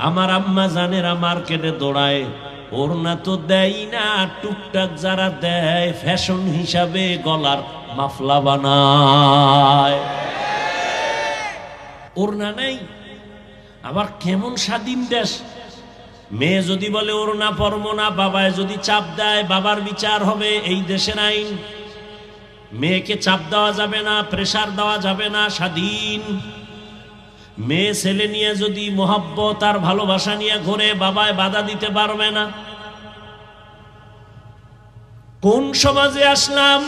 আমার আম্মা জানেরা মার্কেটে দৌড়ায়। ওড়না তো দেয় না, টুকটাক যারা দেয়, ফ্যাশন হিসাবে গলার মাফলা বানায়। ওড়না নেই। আবার কেমন স্বাধীন দেশ। মেয়ে যদি বলে ওড়না পরব না বাবায় যদি চাপ দেয়, বাবার বিচার হবে এই দেশের আইন। মেয়েকে চাপ দেওয়া যাবে না প্রেসার দেওয়া যাবে না, স্বাধীন। মেয়ে ছেলে নিয়ে যদি মোহাব্বত আর ভালোবাসা নিয়ে ঘুরে, বাবায় বাধা দিতে পারবে না। কোন সমাজে আসলাম,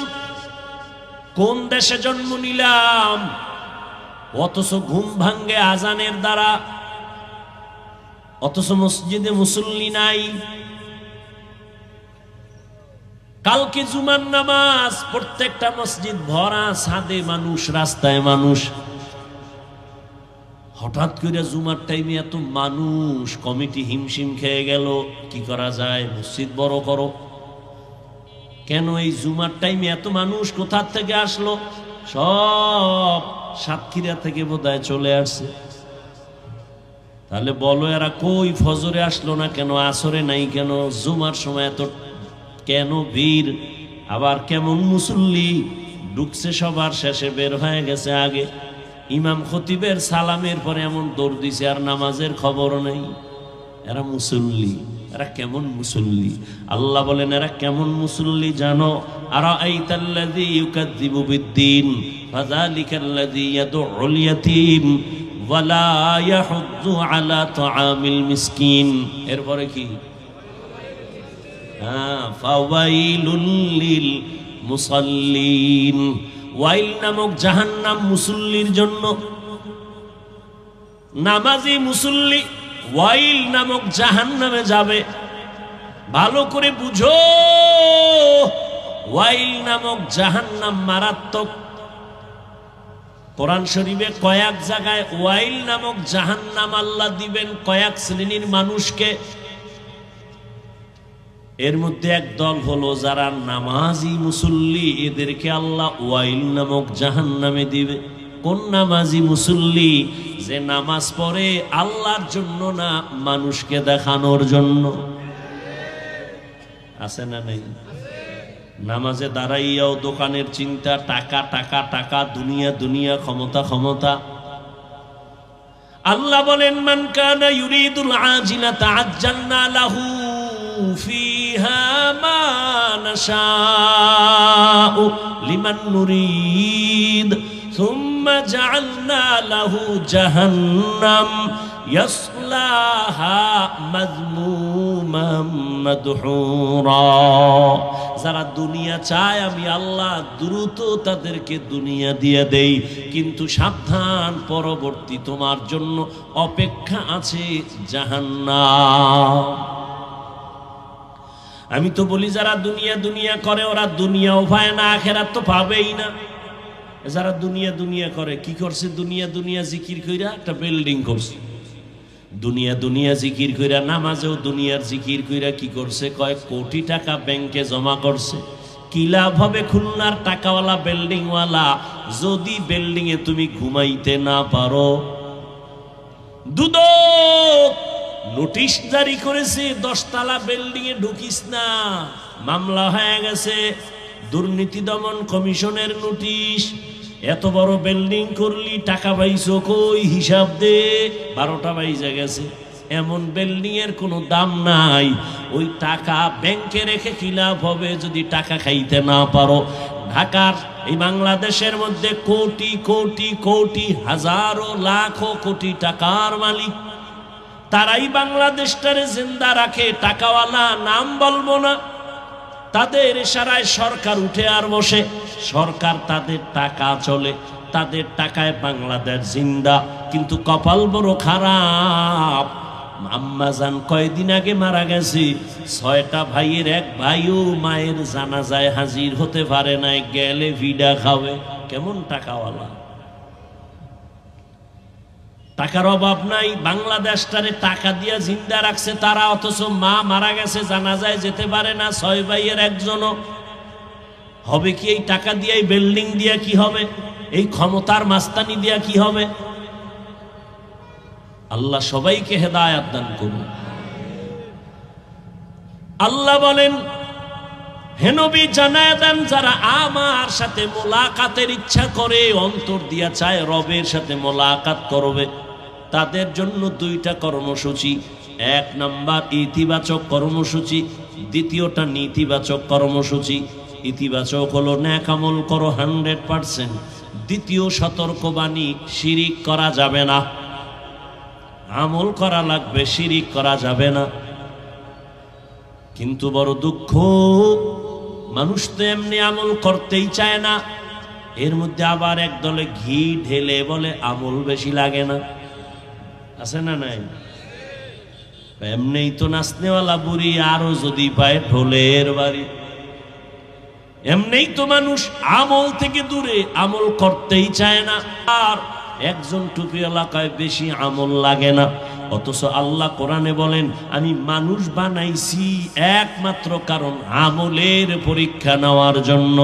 কোন দেশে জন্ম নিলাম, অথচ ঘুম ভাঙ্গে আজানের দ্বারা, অথচ মসজিদে মুসল্লি নাই। কালকে জুমার নামাজ, প্রত্যেকটা মসজিদ ভরা, ছাদে মানুষ, রাস্তায় মানুষ। হঠাৎ করে জুমার টাইমে এত মানুষ কমিটি হিমশিম খেয়ে গেল, কি করা যায়? মসজিদ বড় করো। কেন এই জুমার টাইমে এত মানুষ কোথার থেকে আসলো? সব সাতক্ষীরা থেকে বোধহয় চলে আসছে। তাহলে বলো, এরা কই ফজরে আসলো না কেন? আসরে নাই কেন? জুমার সময় এত কেন ভিড়? আবার কেমন মুসল্লি? ঢুকছে সবার শেষে, বের হয়ে গেছে আগে। ইমাম খতিবের সালামের পরে এমন দৌড় দিছে, আর নামাজের খবরও নেই। এরা মুসল্লি, এরা কেমন মুসল্লি? আল্লাহ বলেন, এরা কেমন মুসল্লি জানো? আর আইতাল্লাযী ইউকাযযিবু বিদ্দীন, ফাযালিকাল্লাযী ইয়াদউল ইয়াতীম, ওয়ালা ইয়াহুদ্দু আলা তুআমিল মিসকিন। এরপরে কি? হ্যাঁ ফাওয়াইলুল লিল মুসাল্লিন। ওয়াইল নামক জাহান্নাম মুসল্লির জন্য। নামাজি মুসল্লি ওয়াইল নামক জাহান্নামে যাবে। ভালো করে বুঝো। ওয়াইল নামক জাহান্নাম মারাত্মক। কোরআন শরীফে কয়েক জায়গায় ওয়াইল নামক জাহান্নাম আল্লাহ দিবেন কয়েক শ্রেণির মানুষকে। এর মধ্যে এক দল হলো যারা নামাজি মুসল্লি, এদেরকে আল্লাহ ওয়াইল নামক জাহান নামে দিবে। কোন নামাজি মুসল্লি? যে নামাজ পড়ে আল্লাহর জন্য না, মানুষকে দেখানোর জন্য। আছে না নেই? নামাজে দাঁড়াইয়াও দোকানের চিন্তা, টাকা টাকা টাকা, দুনিয়া দুনিয়া, ক্ষমতা ক্ষমতা। আল্লাহ বলেন, মান কানা ইউরিদুল আজিলা তাআজ্জালনা লাহু ফিহা মা নাশাউ লিমান নুরিদ ثم جعلنا له جهنم يصلاها مذموما مدحورا যারা দুনিয়া চায় আমি আল্লাহ দ্রুত তাদেরকে দুনিয়া দিয়ে দেই কিন্তু সাবধান পরবর্তী তোমার জন্য অপেক্ষা আছে জাহান্নাম আমি তো বলি, যারা দুনিয়া দুনিয়া করে, ওরা দুনিয়াও পায় না, আখেরাত তো পাবেই না। যারা দুনিয়া দুনিয়া করে, কি করছে? দুনিয়া দুনিয়া জিকির কইরা একটা বিল্ডিং করছে। দুনিয়া দুনিয়া জিকির কইরা, নামাজেও দুনিয়ার জিকির কইরা কি করছে? কয়েক কোটি টাকা ব্যাংকে জমা করছে। কি লাভ হবে খুলনার টাকাওয়ালা বিল্ডিংওয়ালা যদি বিল্ডিং এ তুমি ঘুমাইতে না পারো নোটিশ জারি করেছে, দশতলা বিল্ডিং এ ঢুকিস না। মামলা হয়ে গেছে। দুর্নীতি দমন কমিশনের নোটিশ। এত বড় বিল্ডিং করলি, টাকা পাইছো কই? হিসাব দে, বারোটা বাইজে গেছে। এমন বিল্ডিং এর কোনো দাম নাই। ওই টাকা ব্যাংকে রেখে কি লাভ হবে যদি টাকা খাইতে না পারো? ঢাকার, এই বাংলাদেশের মধ্যে কোটি কোটি কোটি, হাজারো, লাখো, কোটি টাকার মালিক। তারাই বাংলাদেশটারে জিন্দা রাখে, টাকাওয়ালা নাম বলব না। তাদের ইশারায় সরকার উঠে আর বসে। সরকার তাদের টাকা চলে, তাদের টাকায় বাংলাদেশ জিন্দা। কিন্তু কপাল বড় খারাপ। আম্মাজান কয়দিন আগে মারা গেছে। ছয়টা ভাইয়ের এক ভাইও মায়ের জানাজায় হাজির হতে পারে নাই, গেলে ভিডা খাবে। কেমন টাকাওয়ালা? টাকার অভাব নাই, বাংলাদেশটারে টাকা দিয়া জিন্দা রাখছে তারা, অথচ মা মারা গেছে জানা যায় যেতে পারে না, ছয় ভাইয়ের একজনও। হবে কি এই টাকা দিয়ে, এই বিল্ডিং দিয়া কি হবে? এই ক্ষমতার মাস্তানি দিয়া কি হবে? আল্লাহ সবাইকে হেদায়াত দান করুন। আল্লাহ বলেন হেনবি জানায় দেন যারা আমার সাথে মোলাকাতের ইচ্ছা করে, অন্তর দিয়া চায় রবের সাথে মোলাকাত করবে। তাদের জন্য দুইটা কর্মসূচি। এক নাম্বার ইতিবাচক কর্মসূচি, দ্বিতীয়টা নেতিবাচক কর্মসূচি। ইতিবাচক হলো ন্যাক আমল করো হান্ড্রেড পার্সেন্ট। দ্বিতীয় সতর্কবাণী, শিরিক করা যাবে না। আমল করা লাগবে, শিরিক করা যাবে না। কিন্তু বড় দুঃখ, মানুষ তো এমনি আমল করতেই চায় না। এর মধ্যে আবার এক দলে ঘি ঢেলে বলে আমল বেশি লাগে না। আছে না নাই? এমনি তো নাচনেওয়ালা বুড়ি, আরও যদি পায় ঢোলের বাড়ি। এমনি তো মানুষ আমল থেকে দূরে, আমল করতেই চায় না। আর একজন টুপি এলাকায় বেশি আমল লাগে না। অথচ আল্লাহ কোরআনে বলেন, আমি মানুষ বানাইছি একমাত্র কারণ আমলের পরীক্ষা নেওয়ার জন্য।